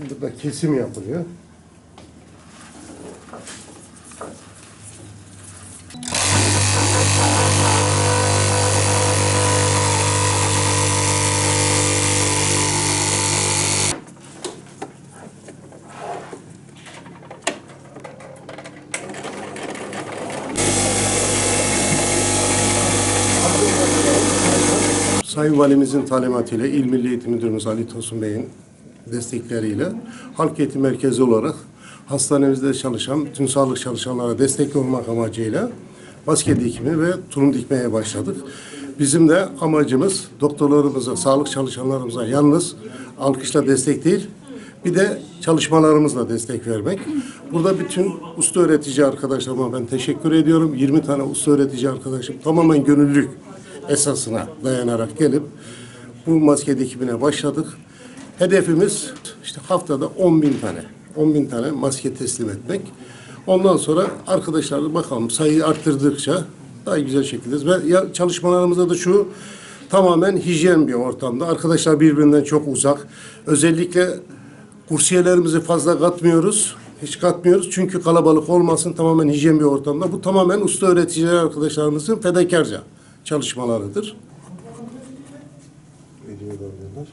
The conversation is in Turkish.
Burada kesim yapılıyor. Sayın Valimizin talimatıyla İl Milli Eğitim Müdürümüz Ali Tosun Bey'in destekleriyle Halk Eğitim Merkezi olarak hastanemizde çalışan tüm sağlık çalışanlara destek olmak amacıyla maske dikimi ve tulum dikmeye başladık. Bizim de amacımız doktorlarımıza, sağlık çalışanlarımıza yalnız alkışla destek değil, bir de çalışmalarımızla destek vermek. Burada bütün usta öğretici arkadaşlarıma ben teşekkür ediyorum. 20 tane usta öğretici arkadaşım tamamen gönüllülük esasına dayanarak gelip bu maske dikimine başladık. Hedefimiz işte haftada 10 bin tane, 10 bin tane maske teslim etmek. Ondan sonra arkadaşlar bakalım sayıyı arttırdıkça daha güzel şekilde ve çalışmalarımızda da şu tamamen hijyen bir ortamda. Arkadaşlar birbirinden çok uzak. Özellikle kursiyerlerimizi fazla katmıyoruz. Hiç katmıyoruz çünkü kalabalık olmasın tamamen hijyen bir ortamda. Bu tamamen usta öğreticiler arkadaşlarımızın fedakarca çalışmalarıdır. Da alıyorlar.